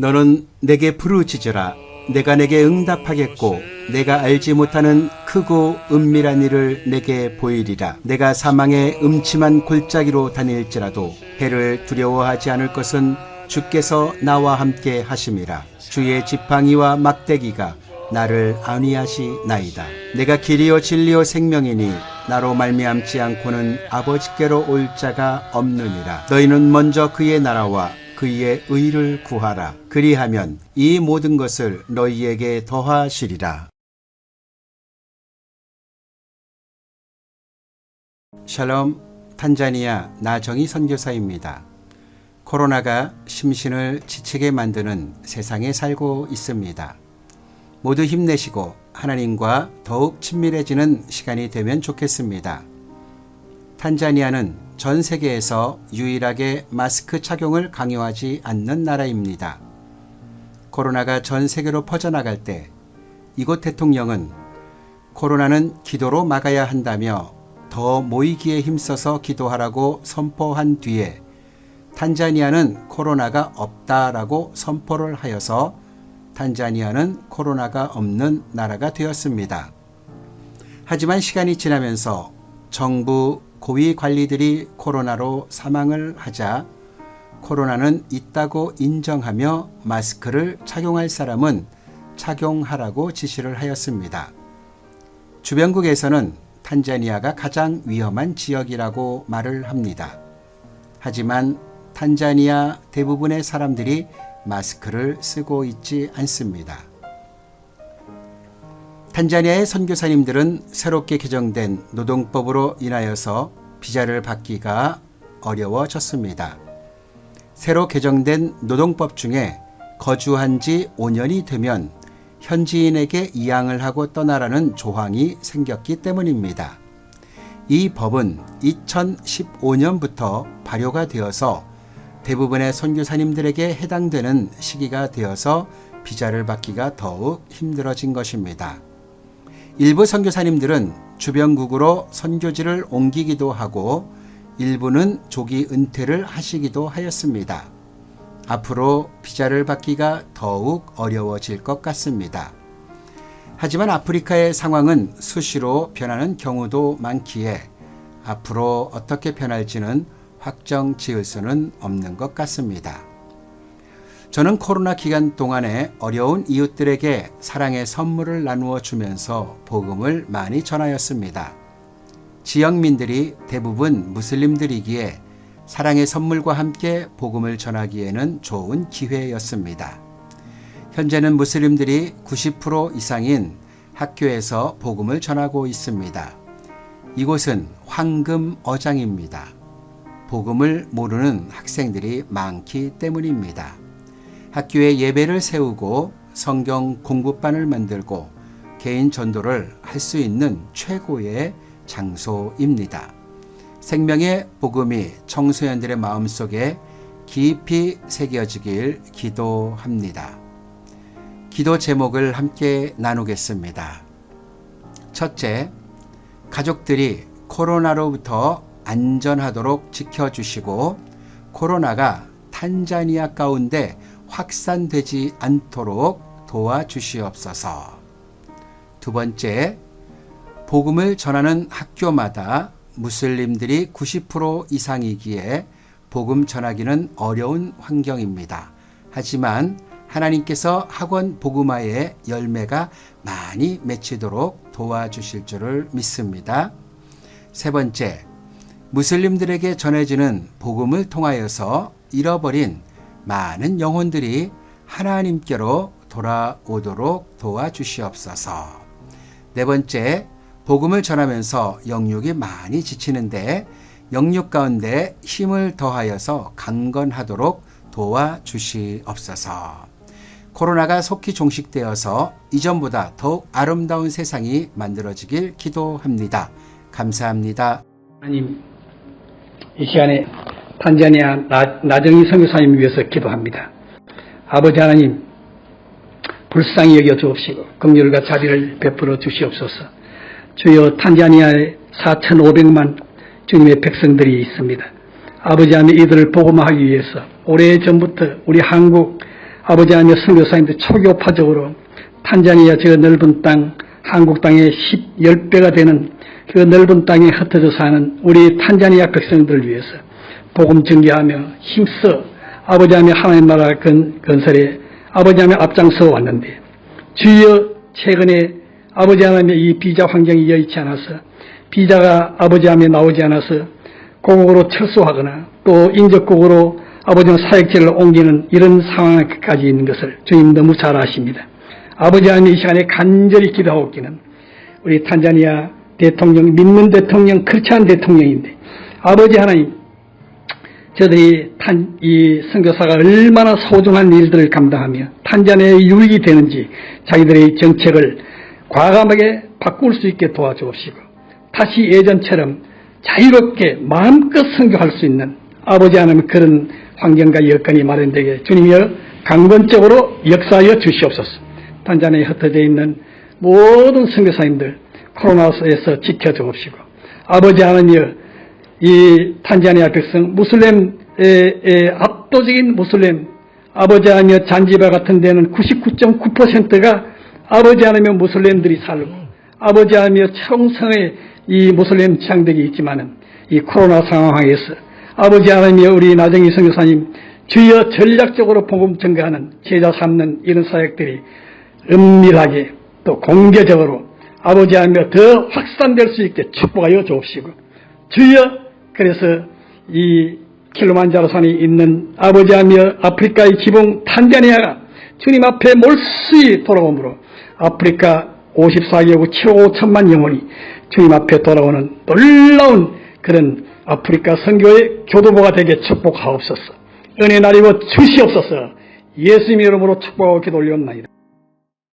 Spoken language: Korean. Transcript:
너는 내게 부르짖으라. 내가 내게 응답하겠고 내가 알지 못하는 크고 은밀한 일을 내게 보이리라. 내가 사망의 음침한 골짜기로 다닐지라도 해를 두려워하지 않을 것은 주께서 나와 함께 하심이라. 주의 지팡이와 막대기가 나를 안위하시나이다. 내가 길이요 진리요 생명이니 나로 말미암지 않고는 아버지께로 올 자가 없느니라. 너희는 먼저 그의 나라와 그의 의를 구하라. 그리하면 이 모든 것을 너희에게 더하시리라. 샬롬 탄자니아 나정희 선교사입니다. 코로나가 심신을 지치게 만드는 세상에 살고 있습니다. 모두 힘내시고 하나님과 더욱 친밀해지는 시간이 되면 좋겠습니다. 탄자니아는 전 세계에서 유일하게 마스크 착용을 강요하지 않는 나라입니다. 코로나가 전 세계로 퍼져나갈 때 이곳 대통령은 코로나는 기도로 막아야 한다며 더 모이기에 힘써서 기도하라고 선포한 뒤에 탄자니아는 코로나가 없다라고 선포를 하여서 탄자니아는 코로나가 없는 나라가 되었습니다. 하지만 시간이 지나면서 정부 고위 관리들이 코로나로 사망을 하자 코로나는 있다고 인정하며 마스크를 착용할 사람은 착용하라고 지시를 하였습니다. 주변국에서는 탄자니아가 가장 위험한 지역이라고 말을 합니다. 하지만 탄자니아 대부분의 사람들이 마스크를 쓰고 있지 않습니다. 탄자니아의 선교사님들은 새롭게 개정된 노동법으로 인하여서 비자를 받기가 어려워졌습니다. 새로 개정된 노동법 중에 거주한 지 5년이 되면 현지인에게 이양을 하고 떠나라는 조항이 생겼기 때문입니다. 이 법은 2015년부터 발효가 되어서 대부분의 선교사님들에게 해당되는 시기가 되어서 비자를 받기가 더욱 힘들어진 것입니다. 일부 선교사님들은 주변국으로 선교지를 옮기기도 하고 일부는 조기 은퇴를 하시기도 하였습니다. 앞으로 비자를 받기가 더욱 어려워질 것 같습니다. 하지만 아프리카의 상황은 수시로 변하는 경우도 많기에 앞으로 어떻게 변할지는 확정 지을 수는 없는 것 같습니다. 저는 코로나 기간 동안에 어려운 이웃들에게 사랑의 선물을 나누어 주면서 복음을 많이 전하였습니다. 지역민들이 대부분 무슬림들이기에 사랑의 선물과 함께 복음을 전하기에는 좋은 기회였습니다. 현재는 무슬림들이 90% 이상인 학교에서 복음을 전하고 있습니다. 이곳은 황금 어장입니다. 복음을 모르는 학생들이 많기 때문입니다. 학교에 예배를 세우고 성경 공부반을 만들고 개인 전도를 할 수 있는 최고의 장소입니다. 생명의 복음이 청소년들의 마음속에 깊이 새겨지길 기도합니다. 기도 제목을 함께 나누겠습니다. 첫째, 가족들이 코로나로부터 안전하도록 지켜주시고 코로나가 탄자니아 가운데 확산되지 않도록 도와주시옵소서. 두 번째, 복음을 전하는 학교마다 무슬림들이 90% 이상이기에 복음 전하기는 어려운 환경입니다. 하지만 하나님께서 학원 복음화의 열매가 많이 맺히도록 도와주실 줄을 믿습니다. 세 번째, 무슬림들에게 전해지는 복음을 통하여서 잃어버린 많은 영혼들이 하나님께로 돌아오도록 도와주시옵소서. 네 번째, 복음을 전하면서 영육이 많이 지치는데 영육 가운데 힘을 더하여서 강건하도록 도와주시옵소서. 코로나가 속히 종식되어서 이전보다 더욱 아름다운 세상이 만들어지길 기도합니다. 감사합니다. 하나님, 이 시간에 탄자니아 나, 나정희 선교사님 위해서 기도합니다. 아버지 하나님, 불쌍히 여겨 주옵시고 긍휼과 자비를 베풀어 주시옵소서. 주여 탄자니아에 4,500만 주님의 백성들이 있습니다. 아버지 하나님 이들을 복음화하기 위해서 오래 전부터 우리 한국 아버지 하나님 선교사님들 초교파적으로 탄자니아 저 넓은 땅, 한국 땅의 10, 10배가 되는 그 넓은 땅에 흩어져 사는 우리 탄자니아 백성들을 위해서 복음 전개하며 힘써 아버지 하나님 하나님 나라 건, 건설에 아버지 하나님 앞장서 왔는데 주여 최근에 아버지 하나님의 이 비자 환경이 여의치 않아서 비자가 아버지 하나님에 나오지 않아서 고국으로 철수하거나 또 인접국으로 아버지는 사역지를 옮기는 이런 상황까지 있는 것을 주님 너무 잘 아십니다. 아버지 하나님 이 시간에 간절히 기도하고 있기는 우리 탄자니아 대통령, 믿는 대통령, 크리스찬 대통령인데 아버지 하나님 저들이 탄, 이 선교사가 얼마나 소중한 일들을 감당하며 탄자니아에 유익이 되는지 자기들의 정책을 과감하게 바꿀 수 있게 도와주옵시고 다시 예전처럼 자유롭게 마음껏 선교할 수 있는 아버지 하나님 그런 환경과 여건이 마련되게 주님이여 강건적으로 역사하여 주시옵소서. 탄자니아에 흩어져 있는 모든 선교사님들 코로나에서 지켜주옵시고 아버지 하나님이여 이 탄자니아 백성 무슬림의 의 압도적인 무슬림 아버지 하나님의 잔지바 같은 데는 99.9%가 아버지 하나님의 무슬림들이 살고 아버지 하나님의 청성의 이 무슬림 지향들이 있지만은 이 코로나 상황에서 아버지 하나님의 우리 나정희 선교사님 주여 전략적으로 복음 전가하는 제자 삼는 이런 사역들이 은밀하게 또 공개적으로 아버지 하나님의 더 확산될 수 있게 축복하여 주옵시고 주여 그래서 이 킬로만자로 산이 있는 아버지 하며 아프리카의 지붕 탄자니아가 주님 앞에 몰수히 돌아오므로 아프리카 54개국 7억 5천만 영혼이 주님 앞에 돌아오는 놀라운 그런 아프리카 선교의 교도보가 되게 축복하옵소서. 은혜 나리고 주시옵소서. 예수님 이름으로 축복하고 기도 올리옵나이다.